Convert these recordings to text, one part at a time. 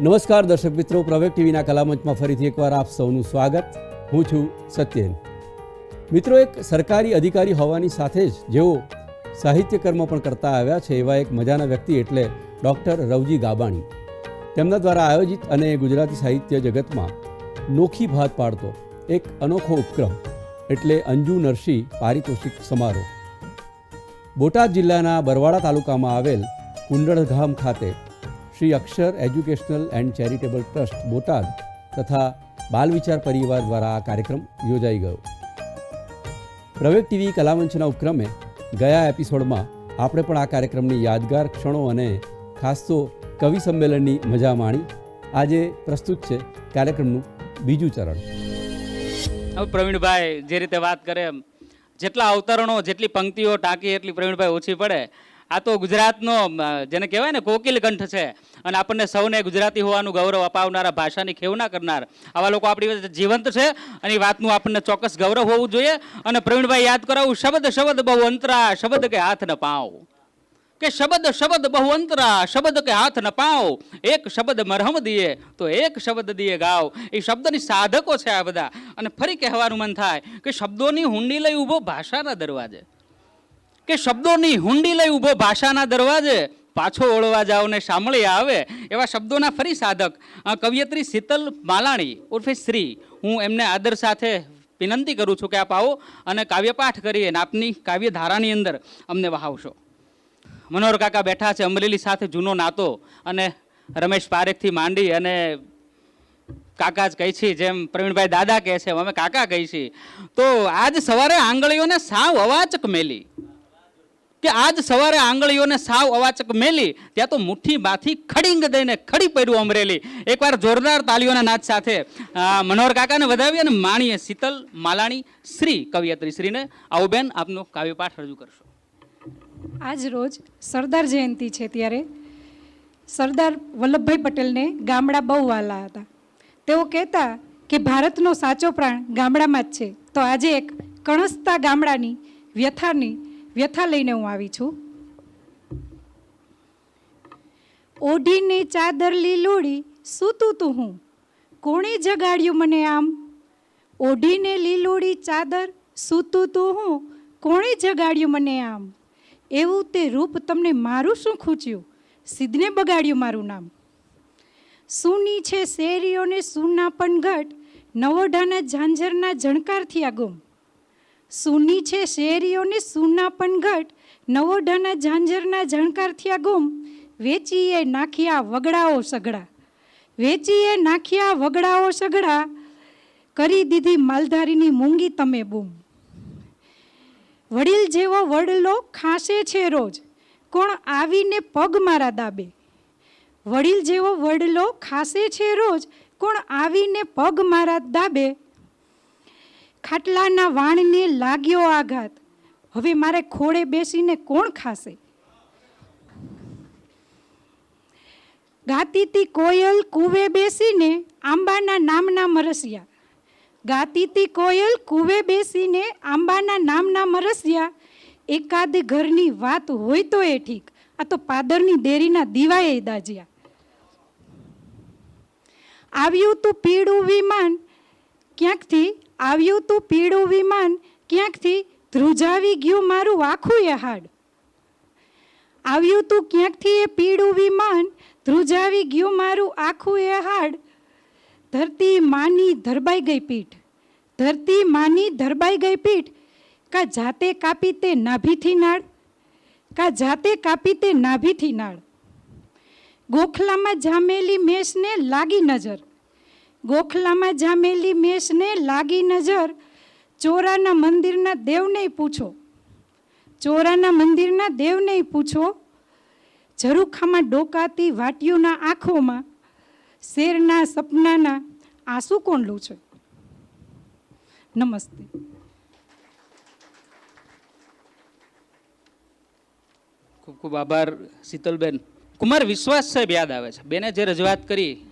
નમસ્કાર દર્શક મિત્રો, પ્રવેગ ટીવીના કલામંચમાં ફરીથી એકવાર આપ સૌનું સ્વાગત. હું છું સત્યેન. મિત્રો, એક સરકારી અધિકારી હોવાની સાથે જ જેઓ સાહિત્યકર્મ પણ કરતા આવ્યા છે, એવા એક મજાના વ્યક્તિ એટલે ડૉક્ટર રવજી ગાબાણી. તેમના દ્વારા આયોજિત અને ગુજરાતી સાહિત્ય જગતમાં નોખી ભાત પાડતો એક અનોખો ઉપક્રમ એટલે અંજુ નરસિંહ પારિતોષિક સમારોહ. બોટાદ જિલ્લાના બરવાડા તાલુકામાં આવેલ કુંડળધામ ખાતે Shri Akshar educational and charitable trust, Botad તથા બાલ વિચાર પરિવાર દ્વારા આ કાર્યક્રમ યોજાઈ ગયો. પ્રવેગ ટીવી કલામંચના ઉપક્રમે ગયા એપિસોડમાં આપણે પણ આ કાર્યક્રમની યાદગાર ક્ષણો અને ખાસ તો કવિ સંમેલનની મજા માણી. આજે પ્રસ્તુત છે કાર્યક્રમનું બીજું ચરણ. હવે પ્રવીણભાઈ જે રીતે વાત કરે એમ, જેટલા અવતરણો, જેટલી પંક્તિઓ ટાંકી, એટલી પ્રવીણભાઈ ઓછી પડે. આ તો ગુજરાતનો જેને કહેવાય ને કોકિલ કંઠ છે. અને આપણને સૌને ગુજરાતી હોવાનું ગૌરવ અપાવનારા ભાષાની ખેવના કરનાર. આવા લોકો આપણી જીવંત છે અને એ વાતનું આપણને ચોક્કસ ગૌરવ હોવું જોઈએ. અને પ્રવીણભાઈ યાદ કરાવું, શબ્દ શબ્દ બહુ અંતરા, શબ્દ કે હાથ ન પાવ. કે શબ્દ શબ્દ બહુ અંતરા, શબ્દ કે હાથ ન પાવ. એક શબ્દ મરહમ દીએ, તો એક શબ્દ દીએ ગાવ. એ શબ્દની સાધકો છે આ બધા. અને ફરી કહેવાનું મન થાય કે શબ્દોની હુંડી લઈ ઊભો ભાષાના દરવાજે. કે શબ્દોની હુંડી લઈ ઊભો ભાષાના દરવાજે પાછો ઓળવા જાઓ ને સાંભળી આવે એવા શબ્દોના ફરી સાધક કવિયત્રી શીતલ માલાણી ઉર્ફે શ્રી. હું એમને આદર સાથે વિનંતી કરું છું કે આપ આવો અને કાવ્યપાઠ કરી અને આપની કાવ્યધારાની અંદર અમને વહાવશો. મનોહર કાકા બેઠા છે અમરેલી સાથે જૂનો નાતો અને રમેશ પારેખથી માંડી અને કાકા જ કહી છીએ જેમ પ્રવીણભાઈ દાદા કહે છે, અમે કાકા કહી છીએ. તો આજ સવારે આંગળીઓને સાવ અવાચક મેલી. કે આજ સવારે આંગળીઓને સાવ અવાચક મેલી, ત્યાં તો મુઠ્ઠીમાંથી ખડીંગ દઈને ખડી પડ્યું અમરેલી. એકવાર જોરદાર તાલીઓના નાદ સાથે મનોહર કાકાને વધાવી અને માણીએ શીતલ માલાણી શ્રી કવિયત્રી શ્રીને. આવું બેન, આપનો કાવ્યપાઠ રજૂ કરશો. આજ રોજ સરદાર જયંતિ છે ત્યારે. સરદાર વલ્લભભાઈ પટેલને ગામડા બહુ વાલા હતા. તેઓ કહેતા કે ભારતનો સાચો પ્રાણ ગામડામાં જ છે. તો આજે એક કણસતા ગામડાની વ્યથાની વ્યથા લઈને હું આવી છું. ઓઢીને ચાદર લીલોડી સૂતું તું હું. કોણે જગાડ્યું મને આમ? ઓઢીને લીલોડી ચાદર સૂતું તું હું. કોણે જગાડ્યું મને આમ? એવું તે રૂપ તમને મારું શું ખૂચ્યું? સિદ્ધને બગાડ્યું મારું નામ. સૂની છે શેરીઓને સૂના પણ ઘટ, નવોઢાના ઝાંઝરના જણકારથી આ ગુમ સૂની છે, શેરીઓને સૂના પણ ઘટ, નવોઢાના ઝાંઝરના ઝણકાર થયા ગુમ, વેચીએ નાખ્યા વગડાઓ સગડા. વેચીએ નાખ્યા વગડાઓ સગડા, કરી દીધી માલધારીની મૂંગી તમે બૂમ. વડીલ જેવો વડલો ખાંસે છે રોજ, કોણ આવીને પગ મારા દાબે? વડીલ જેવો વડલો ખાંસે છે રોજ, કોણ આવીને પગ મારા દાબે? ખાટલાના વાણને લાગ્યો આઘાત. હવે મારે ખોળે બેસીને કોણ ખાશે? ગાતીતી કોયલ કુવે બેસીને આંબાના નામના મરસિયા. ગાતીતી કોયલ કુવે બેસીને આંબાના નામના મરસિયા. એકાદ ઘરની વાત હોય તો એ ઠીક, આ તો પાદરની દેરીના દીવાએ દાજ્યા. આવ્યું તું પીળું વિમાન, ક્યાંકથી? આવ્યું તું પીળું વિમાન, ક્યાંકથી ધ્રુજાવી ગયું મારું આખું એ હાડ આવ્યું તું ક્યાંકથી એ પીળું વિમાન, ધ્રુજાવી ગયું મારું આખું એ હાડ ધરતી માની ધરબાઈ ગઈ પીઠ, ધરતી માની ધરબાઈ ગઈ પીઠ. કા જાતે કાપી તે નાભીથી નાળ, કા જાતે કાપી તે નાભીથી નાળ. ગોખલામાં જામેલી મેષને લાગી નજર ગોખલામાં જામેલી મેષને લાગી નજર ચોરાના મંદિરના દેવને પૂછો. ચોરાના મંદિરના દેવને પૂછો, ઝરૂખામાં ડોકાતી વાટીઓના આંખોમાં, શેરના સપનાના આંસુ કોણ લો છે? નમસ્તે. ખૂબ ખૂબ આભાર, શીતલબેન. કુમાર વિશ્વાસ સાહેબ યાદ આવે છે. બેને જે રજૂઆત કરી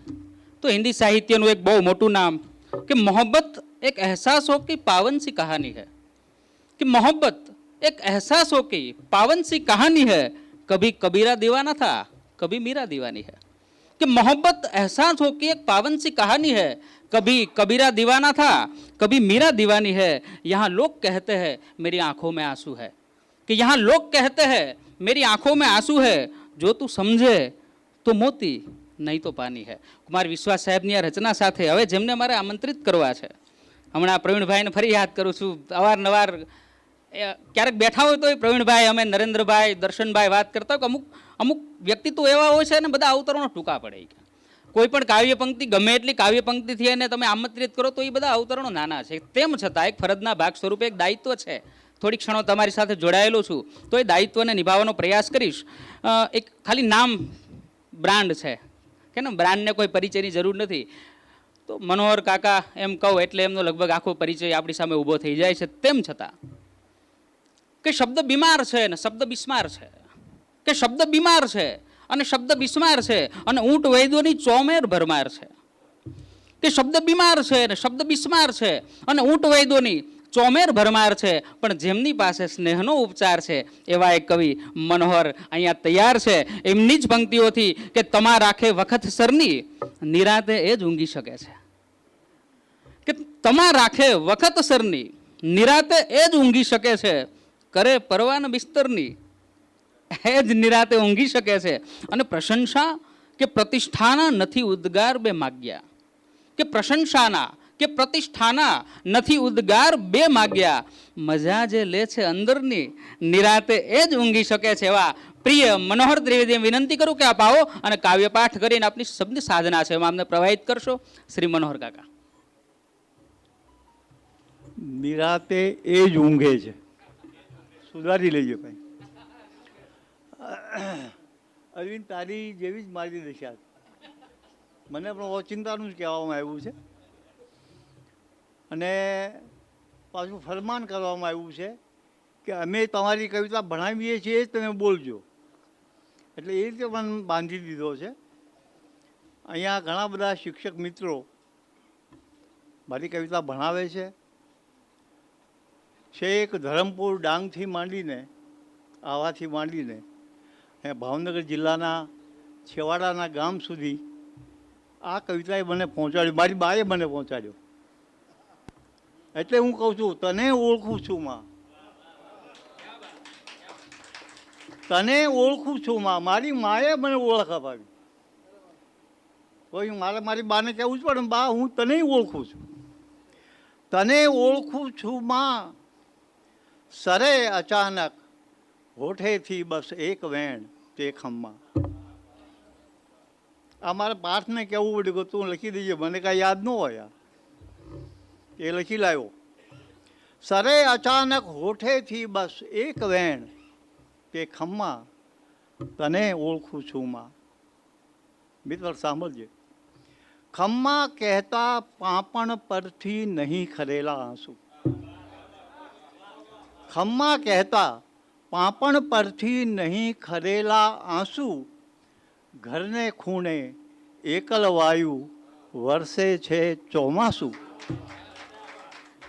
તો હિન્દી સાહિત્યનું એક બહુ મોટું નામ કે મોહબ્બત એક અહેસાસों की पावन सी कहानी है कि मोहब्बत एक एहसासों की पावन सी कहानी है कभी कबीरा दीवाना था कभी मीरा दीवानी है कि मोहब्बत एहसास हो कि एक पावन सी कहानी है कभी कबीरा दीवाना था कभी मीरा दीवानी है यहाँ लोग कहते हैं मेरी आंखों में आंसू है कि यहाँ लोग कहते हैं मेरी आंखों में आंसू है જો તું સમજે તો મોતી નહીં તો પાની હે. કુમાર વિશ્વાસ સાહેબની આ રચના સાથે હવે જેમને મારે આમંત્રિત કરવા છે, હમણાં પ્રવીણભાઈને ફરી યાદ કરું છું, અવારનવાર, એ, ક્યારેક બેઠા હોય તો પ્રવીણભાઈ, અમે નરેન્દ્રભાઈ, દર્શનભાઈ વાત કરતા કે અમુક અમુક વ્યક્તિત્વ એવા હોય છે અને બધા અવતરણો ટૂંકા પડે કોઈ પણ કાવ્ય પંક્તિ ગમે એટલી કાવ્ય પંક્તિથી એને તમે આમંત્રિત કરો તો એ બધા અવતરણો નાના છે. તેમ છતાં એક ફરજના ભાગ સ્વરૂપે એક દાયિત્વ છે. થોડી ક્ષણો તમારી સાથે જોડાયેલો છું, તો એ દાયિત્વને નિભાવવાનો પ્રયાસ કરીશ. એક ખાલી નામ બ્રાન્ડ છે. કે ને બ્રાન્ડને કોઈ પરિચયની જરૂર નથી. તો મનોહર કાકા એમ કહું એટલે એમનો લગભગ આખો પરિચય આપણી સામે ઊભો થઈ જાય છે. તેમ છતાં કે શબ્દ બીમાર છે ને શબ્દ બિસ્માર છે. કે શબ્દ બીમાર છે અને શબ્દ બિસ્માર છે અને ઊંટ વૈદ્યોની ચોમેર ભરમાર છે. કે શબ્દ બીમાર છે ને શબ્દ બિસ્માર છે અને ઊંટ વૈદ્યોની ચોમેર ભરમાર છે, પણ જેમની પાસે સ્નેહનો ઉપચાર છે, એવા એક કવિ મનોહર અહીંયા તૈયાર છે. એમની જ પંક્તિઓથી કે તમા રાખે વખત સરની, નિરાતે એ જ ઊંઘી શકે છે. કે તમા રાખે વખત સરની, નિરાતે એ જ ઊંઘી શકે છે. કરે પરવાન બિસ્તરની, એ જ નિરાતે ઊંઘી શકે છે. અને પ્રશંસા કે પ્રતિષ્ઠાના નથી ઉદ્ગાર બે માગ્યા. કે પ્રશંસાના કે પ્રતિષ્ઠાના નથી ઉદ્ગાર બે માગ્યા. મજા જે લે છે અંદરની, નિરાતે એ જ ઊંઘી શકે છે એવા પ્રિય મનોહર ત્રિવેદી વિનંતી કરું કે આપ આવો અને કાવ્યપાઠ કરીને આપની શબ્દ સાધના છે. એમાં અમને પ્રવાહિત કરશો. શ્રી મનોહર કાકા. નિરાતે એ જ ઊંઘે છે. સુધારી લેજો ભાઈ. અરવિંદ, તારી જેવી જ મારી દશા મને પણ ઓચિંતાનું જ કહેવામાં આવ્યું છે. અને પાછું ફરમાન કરવામાં આવ્યું છે કે અમે તમારી કવિતા ભણાવીએ છીએ જ તમે બોલજો. એટલે એ રીતે પણ બાંધી દીધો છે. અહીંયા ઘણા બધા શિક્ષક મિત્રો મારી કવિતા ભણાવે છે. છેક ધરમપુર ડાંગથી માંડીને, આવાથી માંડીને ભાવનગર જિલ્લાના છેવાડાના ગામ સુધી આ કવિતાએ મને પહોંચાડ્યું, મારી બાએ મને પહોંચાડ્યો. એટલે હું કહું છું, તને ઓળખું છું માં. તને ઓળખું છું માં. મારી માએ મને ઓળખ અપાવી. કોઈ મારે મારી બાને કહેવું જ પડે બા, હું તને ઓળખું છું. તને ઓળખું છું માં. સરે અચાનક હોઠેથી બસ એક વેણ તે ખમ્મા આ મારે પાઠને કહેવું પડ્યું કે તું લખી દેજે, મને કાંઈ યાદ ન હોય. એ લખી લાવ્યો સરે અચાનક હોઠેથી બસ એક વેણ કે ખમ્મા તને ઓળખું છું માં. મિત્ર સાંભળજે. ખમ્મા કહેતા પાપણ પરથી નહીં ખરેલા આંસુ. ખમ્મા કહેતા પાપણ પરથી નહીં ખરેલા આંસુ ઘરને ખૂણે એકલ વાયુ વરસે છે ચોમાસું.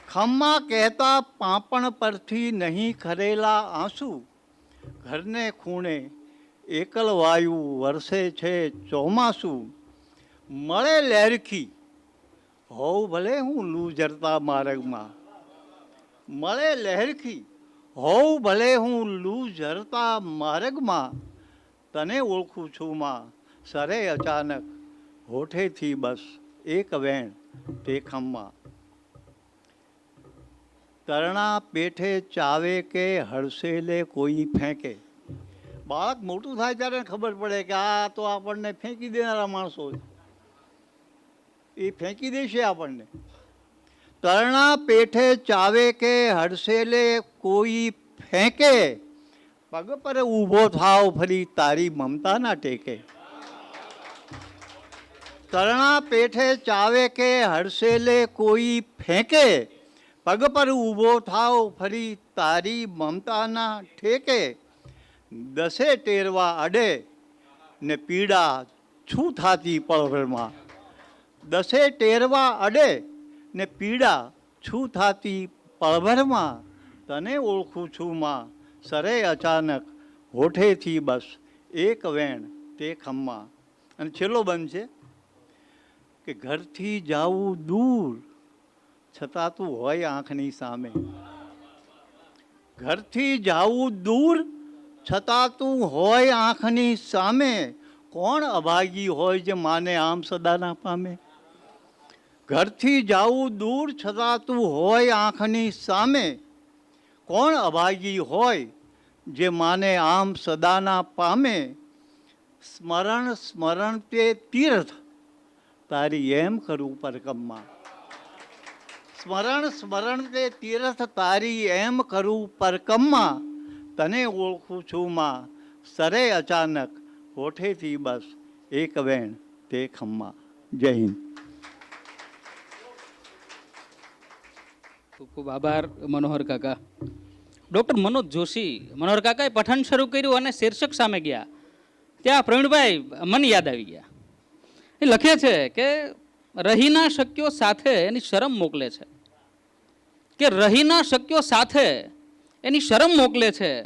ખમ્મા કહેતા પાપણ પરથી નહીં ખરેલા આંસુ. ઘરને ખૂણે એકલ વાયુ વરસે છે ચોમાસું. મળે લહેરખી હોવ ભલે હું લૂઝરતા માર્ગમાં. મળે લહેરખી હોવ ભલે હું લૂઝરતા માર્ગમાં. તને ઓળખું છું માં, સરે અચાનક હોઠેથી બસ એક વેણ તે ખમ્મા. તરણા પેઠે ચાવે કે હડસેલે કોઈ ફેંકે? બાળક મોટું થાય ત્યારે ખબર પડે કે આ તો આપણને ફેંકી દેનારા માણસો એ ફેંકી દેશે આપણને. તરણા પેઠે ચાવે કે હડસેલે કોઈ ફેંકે? પગ પર ઊભો થાવ ફરી તારી મમતાના ટેકે. તરણા પેઠે ચાવે કે હડસેલે કોઈ ફેંકે? પગ પર ઊભો થાવ ફરી તારી મમતાના ઠેકે. દસે ટેરવા અડે ને પીડા છું થાતી પળભરમાં દસે ટેરવા અડે ને પીડા છું થાતી પળભરમાં તને ઓળખું છું માં, સરે અચાનક હોઠેથી બસ, એક વેણ તે ખમ્મા. અને છેલ્લો બંધ છે કે ઘરથી જાવું દૂર છતાં તું હોય આંખની સામે. ઘરથી જાવું દૂર, છતાં તું હોય આંખની સામે. કોણ અભાગી હોય જે માને આમ સદા ના પામે? ઘરથી જાવું દૂર, છતાં તું હોય આંખની સામે. કોણ અભાગી હોય જે માને આમ સદાના પામે? સ્મરણ સ્મરણ તે તીર્થ. તારી એમ કરું પરકમમાં. સ્મરણ સ્મરણ તે તીર્થ તારી એમ કરું પરકમમાં, તને ઓળખું છું માં. સરે અચાનક હોઠેથી બસ એક વેણ તે ખમ્મા. જય હિન્દ. ખૂબ ખૂબ આભાર, મનોહર કાકા. ડૉક્ટર મનોજ જોશી, મનોહર કાકાએ પઠન શરૂ કર્યું અને શીર્ષક સામે ગયા. ત્યાં પ્રવીણભાઈ મને યાદ આવી ગયા. એ લખે છે કે રહીના શક્યો સાથે એની શરમ મોકલે છે. કે રહીના શક્યો સાથે એની શરમ મોકલે છે.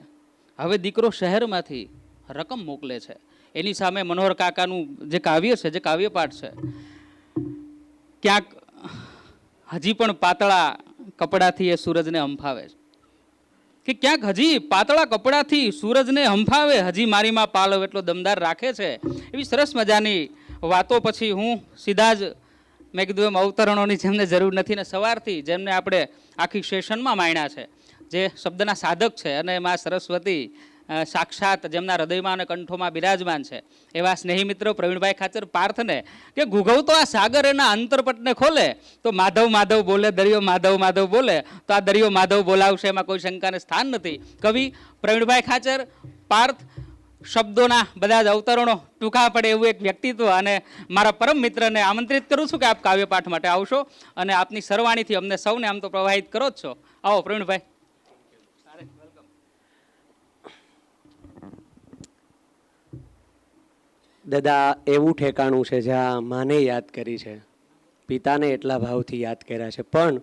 હવે દીકરો શહેરમાંથી રકમ મોકલે છે. એની સામે મનોહર કાકાનું જે કાવ્ય છે, જે કાવ્યપાઠ છે, ક્યાંક હજી પણ પાતળા કપડાથી એ સૂરજને હંફાવે છે. કે ક્યાંક હજી પાતળા કપડાથી સૂરજને હંફાવે, હજી મારીમાં પાલવ એટલો દમદાર રાખે છે. એવી સરસ મજાની વાતો પછી હું સીધા જ મેં કીધું એમ અવતરણોની જેમને જરૂર નથી ને સવારથી જેમને આપણે આખી સેશનમાં માણ્યા છે, જે શબ્દના સાધક છે અને એમાં સરસ્વતી સાક્ષાત જેમના હૃદયમાં અને કંઠોમાં બિરાજમાન છે. એવા સ્નેહી મિત્ર પ્રવીણભાઈ ખાચર પાર્થને કે ઘૂઘવતો આ સાગર એના અંતરપટને ખોલે, તો માધવ માધવ બોલે, દરિયો માધવ માધવ બોલે, તો આ દરિયો માધવ બોલાવશે, એમાં કોઈ શંકાને સ્થાન નથી. કવિ પ્રવીણભાઈ ખાચર પાર્થ શબ્દોના બધા જ અવતરણો ટૂંકા પડે એવું એક વ્યક્તિત્વ અને મારા પરમ મિત્રને આમંત્રિત કરું છું કે આપ કાવ્યપાઠ માટે આવશો અને આપની સરવાણીથી અમને સૌને આમ તો પ્રવાહિત કરો જ છો. આવો, પ્રવીણભાઈ. દાદા, એવું ઠેકાણું છે જ્યાં માને યાદ કરી છે. પિતાને એટલા ભાવથી યાદ કર્યા છે. પણ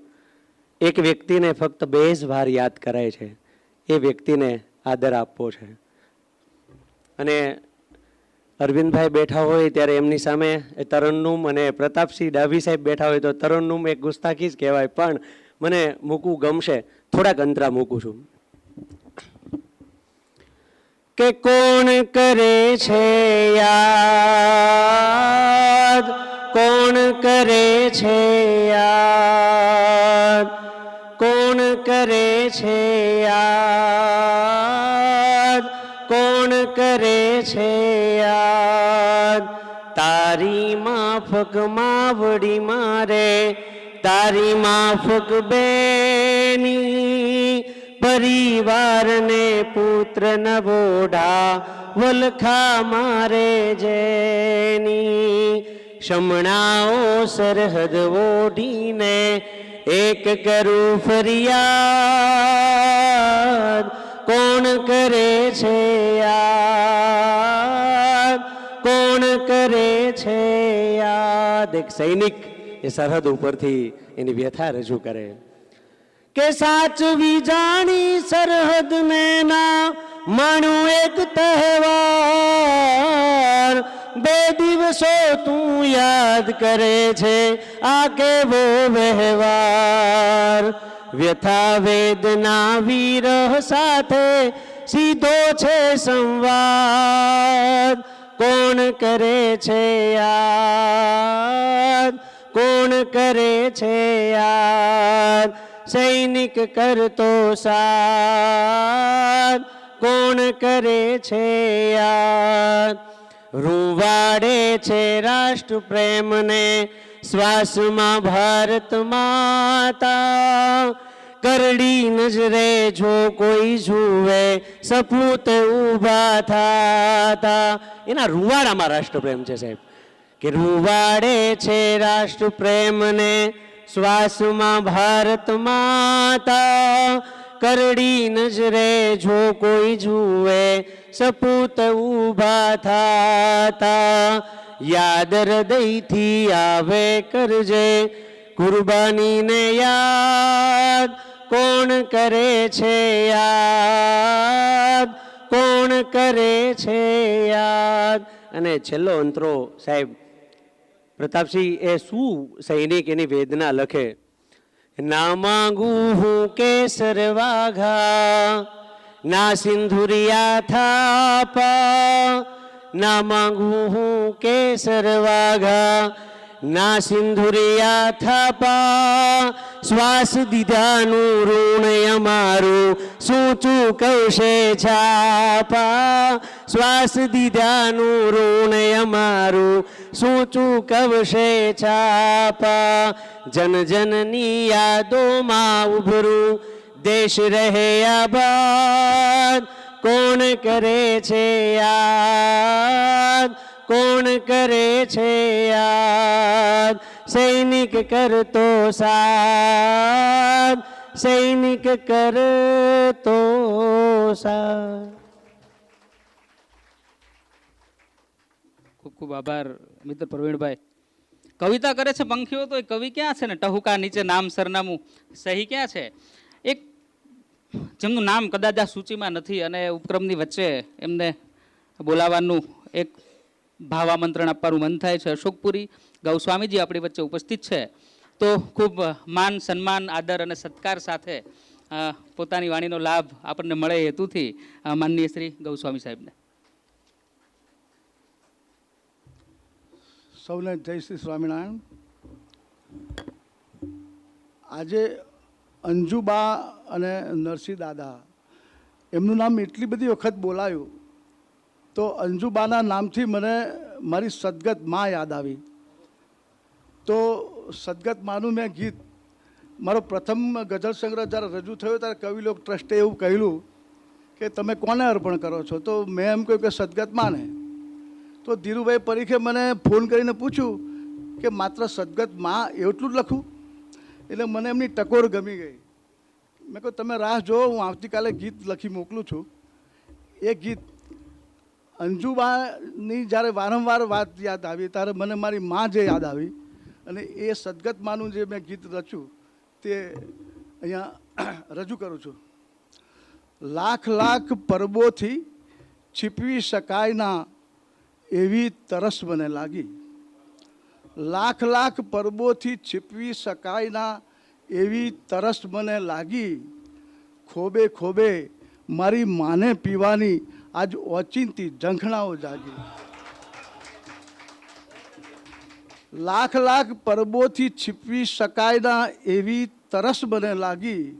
એક વ્યક્તિને ફક્ત બે જ વાર યાદ કરાય છે. એ વ્યક્તિને આદર આપવો છે. અને અરવિંદભાઈ બેઠા હોય ત્યારે એમની સામે તરન્નુમ અને પ્રતાપસિંહ ડાભી સાહેબ બેઠા હોય તો તરન્નુમ એક ગુસ્તાખી જ કહેવાય, પણ મને મૂકવું ગમશે. થોડાક અંતરા મૂકું છું. કે કોણ કરે છે યાદ? કોણ કરે છે યાદ? કોણ કરે છે યાદ? છે યાદ. તારી માફક માવડી મારે, તારી માફક બેની, પરિવારને પુત્ર ન બોઢા વલખા મારે જેની. શમણાઓ સરહદ ઓઢીને એક કરું ફરિયાદ. કોણ કરે છે યાદ? કોણ કરે છે યાદ? એક સૈનિક એ સરહદ ઉપરથી એની વ્યથા રજૂ કરે. કે સાચવી જાણી સરહદ ને ના, માણું એક તહેવાર. બે દિવસો તું યાદ કરે છે આ કેવો વ્યવહાર? વ્યથા વેદના વિરહ સાથે સીધો છે સંવાદ. કોણ કરે છે યાદ? કોણ કરે છે યાદ? સૈનિક કરતો સાદ. કોણ કરે છે યાદ? રૂવાડે છે રાષ્ટ્ર પ્રેમને શ્વાસમાં ભારત માતા કરડી નજરે જો કોઈ જુએ, સપૂત ઊભા થાતા. એના રૂવાડામાં રાષ્ટ્રપ્રેમ છે સાહેબ. કે રૂવાડે છે રાષ્ટ્ર પ્રેમને શ્વાસમાં ભારત માતા કરડી નજરે જો કોઈ જુએ, સપૂત ઊભા થાતા. યાદ હૃદયથી આવે કરજે, કુરબાનીને યાદ કોણ કરે છે યાદ? કોણ કરે છે યાદ? અને છેલ્લો અંતરો સાહેબ, પ્રતાપસિંહ એ શું સૈનિક એની વેદના લખે? ના માંગું હું કેસર વાઘા, ના સિંધુરિયા થાપા ના માંગું હું કેસર વાઘા, ના સિંધુરિયા થાપા. શ્વાસ દીધાનું ઋણ અમારું શું ચૂકવશે છાપા. શ્વાસ દીધાનું ઋણ અમારું શું ચૂકવશે છાપા. જન જનની યાદોમાં ઉભરું, દેશ રહે આબાદ. કોણ કરે છે યાદ? કોણ કરે છે યાદ? સૈનિક કરતો સાદ. સૈનિક કરતો ખૂબ ખૂબ આભાર, મિત્ર પ્રવીણભાઈ. કવિતા કરે છે પંખીઓ તો એ કવિ ક્યાં છે ને? ટહુકા નીચે નામ સરનામું. સહી ક્યાં છે? જેમનું નામ કદાચ આ સૂચિમાં નથી અને ઉપક્રમની વચ્ચે એમને બોલાવવાનું એક ભાવામંત્રણ આપવાનું મન થાય છે. અશોકપુરી ગૌસ્વામીજી આપણી વચ્ચે ઉપસ્થિત છે. તો ખૂબ માન, સન્માન, આદર અને સત્કાર સાથે પોતાની વાણીનો લાભ આપણને મળે હેતુથી માનનીય શ્રી ગૌસ્વામી સાહેબને. સૌને જય શ્રી સ્વામિનારાયણ. આજે અંજુબા અને નરસિંહ દાદા એમનું નામ એટલી બધી વખત બોલાયું તો અંજુબાના નામથી મને મારી સદગતમાં યાદ આવી. તો સદગત માનું મેં ગીત. મારો પ્રથમ ગઝલ સંગ્રહ જ્યારે રજૂ થયો ત્યારે કવિલોક ટ્રસ્ટે એવું કહેલું કે તમે કોને અર્પણ કરો છો? તો મેં એમ કહ્યું કે સદગત માને. તો ધીરુભાઈ પરીખે મને ફોન કરીને પૂછ્યું કે માત્ર સદગતમાં એટલું જ લખું? એટલે મને એમની ટકોર ગમી ગઈ. મેં કહ્યું, તમે રાહ જુઓ, હું આવતીકાલે ગીત લખી મોકલું છું. એ ગીત અંજુબાની જ્યારે વારંવાર વાત યાદ આવી, ત્યારે મને મારી માં જે યાદ આવી અને એ સદગત માનું જે મેં ગીત રચ્યું, તે અહીંયા રજૂ કરું છું. લાખ લાખ પરબોથી છીપવી શકાય ના એવી તરસ મને લાગી. લાખ લાખ પરબોથી છીપવી શકાય ના એવી તરસ મને લાગી. ખોબે ખોબે મારી માને પીવાની આજ ઓચિંતી ઝંખણાઓ જાગી. લાખ લાખ પરબોથી છીપવી શકાય ના એવી તરસ મને લાગી.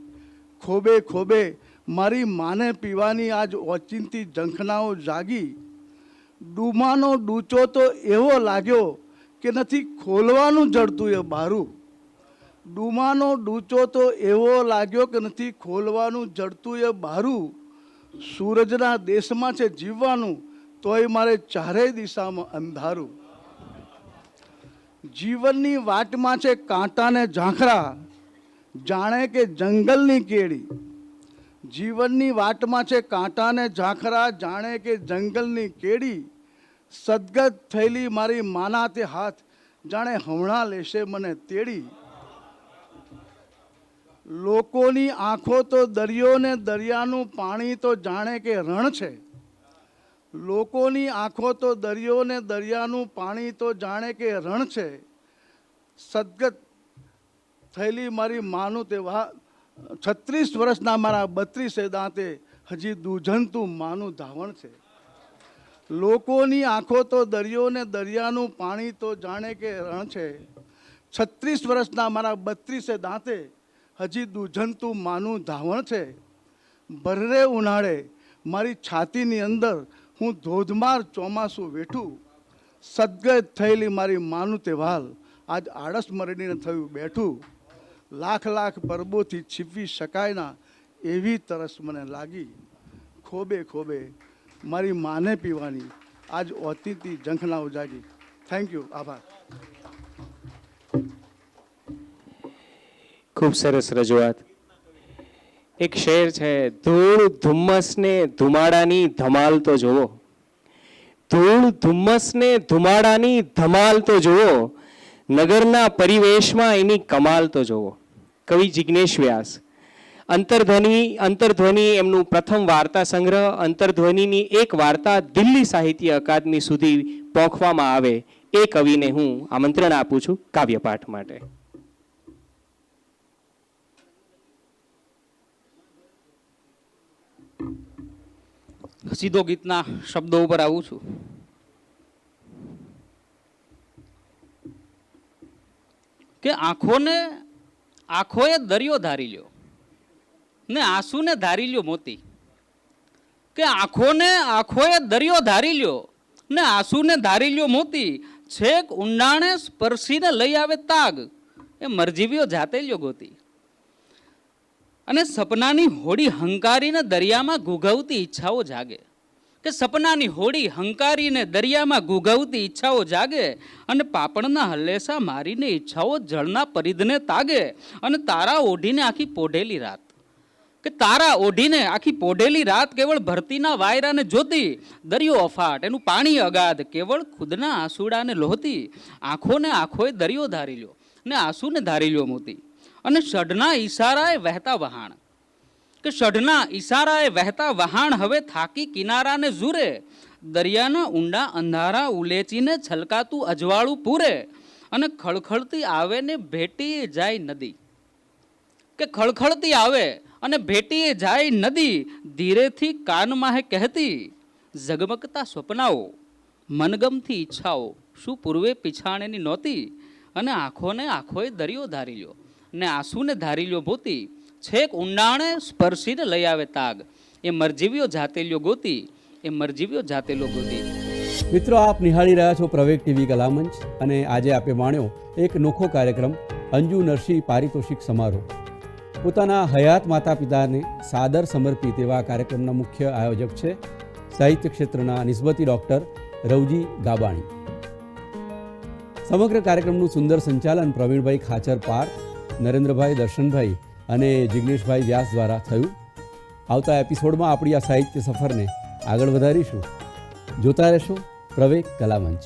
ખોબે ખોબે મારી માને પીવાની આજ ઓચિંતી ઝંખનાઓ જાગી. ડૂમાનો ડૂચો તો એવો લાગ્યો કે નથી, ખોલવાનું જડતું એ બારું ડૂમાનો ડૂચો તો એવો લાગ્યો કે નથી, ખોલવાનું જડતું એ બારું સૂરજના દેશમાં છે જીવવાનું, તોય મારે ચારેય દિશામાં અંધારું. જીવનની વાટમાં છે કાંટાને ઝાંખરા. જાણે કે જંગલની કેળી. જીવનની વાટમાં છે કાંટાને ઝાંખરા, જાણે કે જંગલની કેડી સદગત થયેલી મારી માના તે હાથ, જાણે હમણાં લેશે મને તેડી. લોકોની આંખો તો દરિયો ને દરિયાનું પાણી તો જાણે કે રણ છે. લોકોની આંખો તો દરિયો ને દરિયાનું પાણી તો જાણે કે રણ છે. સદગત થયેલી મારી માનું તે વા, છત્રીસ વર્ષના મારા બત્રીસે દાંતે હજી દૂધનતું માનું ધાવણ છે. લોકોની આંખો તો દરિયો ને દરિયાનું પાણી તો જાણે કે રણ છે. છત્રીસ વર્ષના મારા બત્રીસે દાંતે હજી દુજંતું માનું ધાવણ છે. ભરરે ઉનાળે મારી છાતીની અંદર હું ધોધમાર ચોમાસું વેઠું. સદગત થયેલી મારી માનું તહેવાર આજ આળસ મરડીને થયું બેઠું. લાખ લાખ પરબોથી છીપવી શકાય ના એવી તરસ મને લાગી. ખોબે ખોબે મારી માને પીવાની. આજ ઓતીતી ઝંખનાઓ ઉજાગી. થેન્ક યુ આભાર. ખૂબ સરસ રજૂઆત. એક શેર છે, ધૂળ ધુમ્મસને ધુમાડાની ધમાલ તો જુઓ. ધૂળ ધુમ્મસને ધુમાડાની ધમાલ તો જુઓ. નગરના પરિવેશમાં એની કમાલ તો જુઓ. કવિ જિજ્ઞેશ વ્યાસ અંતરધ્વનિ અંતરધ્વનિ એમનું પ્રથમ વાર્તા સંગ્રહ, અંતરધ્વનિની એક વાર્તા દિલ્હી સાહિત્ય અકાદમી સુધી પોખવામાં આવે. એ કવિને હું આમંત્રણ આપું છું કાવ્યપાઠ માટે. સીધો ગીતના શબ્દો ઉપર આવું છું. કે આંખોને, આંખોએ દરિયો ધારી લ્યો. ને આંસુને ધારી લ્યો મોતી. કે આંખોને, આંખોએ દરિયો ધારી લ્યો ને આંસુને ધારી લ્યો મોતી. છેક ઊંડાણે સ્પર્શીને લઈ આવે તાગ. એ મરજીવીઓ જાતે લ્યો ગોતી. અને સપનાની હોડી હંકારીને દરિયામાં ગુગવતી ઈચ્છાઓ જાગે. કે સપનાની હોડી હંકારીને દરિયામાં ગુગવતી ઈચ્છાઓ જાગે અને પાપણના હલ્લેસા મારીને ઈચ્છાઓ જળના પરિધને તાગે અને તારા ઓઢીને આખી પોઢેલી રાત. કે તારા ઓઢીને આખી પોઢેલી રાત કેવળ ભરતીના વાયરાને જોતી, દરિયો અફાટ, એનું પાણી અગાધ, કેવળ ખુદના આંસુડાને લોહતી, આંખોને આંખોએ દરિયો ધારી લ્યો ને આંસુને ધારી લ્યો મોતી. અને ષઢના ઈશારાએ વહેતા વહાણ. કે ષઢના ઈશારાએ વહેતા વહાણ હવે થાકી કિનારાને ઝૂરે, દરિયાના ઊંડા અંધારા ઉલેચીને છલકાતું અજવાળું પૂરે અને ખળખળતી આવે ને ભેટી જાય નદી. કે ખળખળતી આવે અને ભેટીએ જાય નદી, ધીરેથી કાનમાં હે કહેતી, ઝગમગતા સ્વપ્નાઓ, મનગમથી ઈચ્છાઓ, શું પૂર્વે પીછાણેની નહોતી? અને આંખોને આંખોએ દરિયો ધારી લ્યો ને આંસુને ધારી લ્યો ભૂતી, છેક ઊંડાણે સ્પર્શીને લઈ આવે તાગ. એ મરજીવીઓ જાતેલ્યો ગોતી, એ મરજીવીઓ જાતેલો ગોતી. મિત્રો, આપ નિહાળી રહ્યા છો પ્રવેગ ટીવી કલામંચ, અને આજે આપે માણ્યો એક નોખો કાર્યક્રમ, અંજુ નરસિંહ પારિતોષિક સમારોહ. પોતાના હયાત માતા પિતાને સાદર સમર્પિત એવા કાર્યક્રમના મુખ્ય આયોજક છે સાહિત્ય ક્ષેત્રના નિસ્બતી ડૉક્ટર રવજી ગાબાણી. સમગ્ર કાર્યક્રમનું સુંદર સંચાલન પ્રવીણભાઈ ખાચર પાર, નરેન્દ્રભાઈ દર્શનભાઈ અને જિગ્નેશભાઈ વ્યાસ દ્વારા થયું. આવતા એપિસોડમાં આપણી આ સાહિત્ય સફરને આગળ વધારીશું. જોતા રહેશો પ્રવેગ કલામંચ.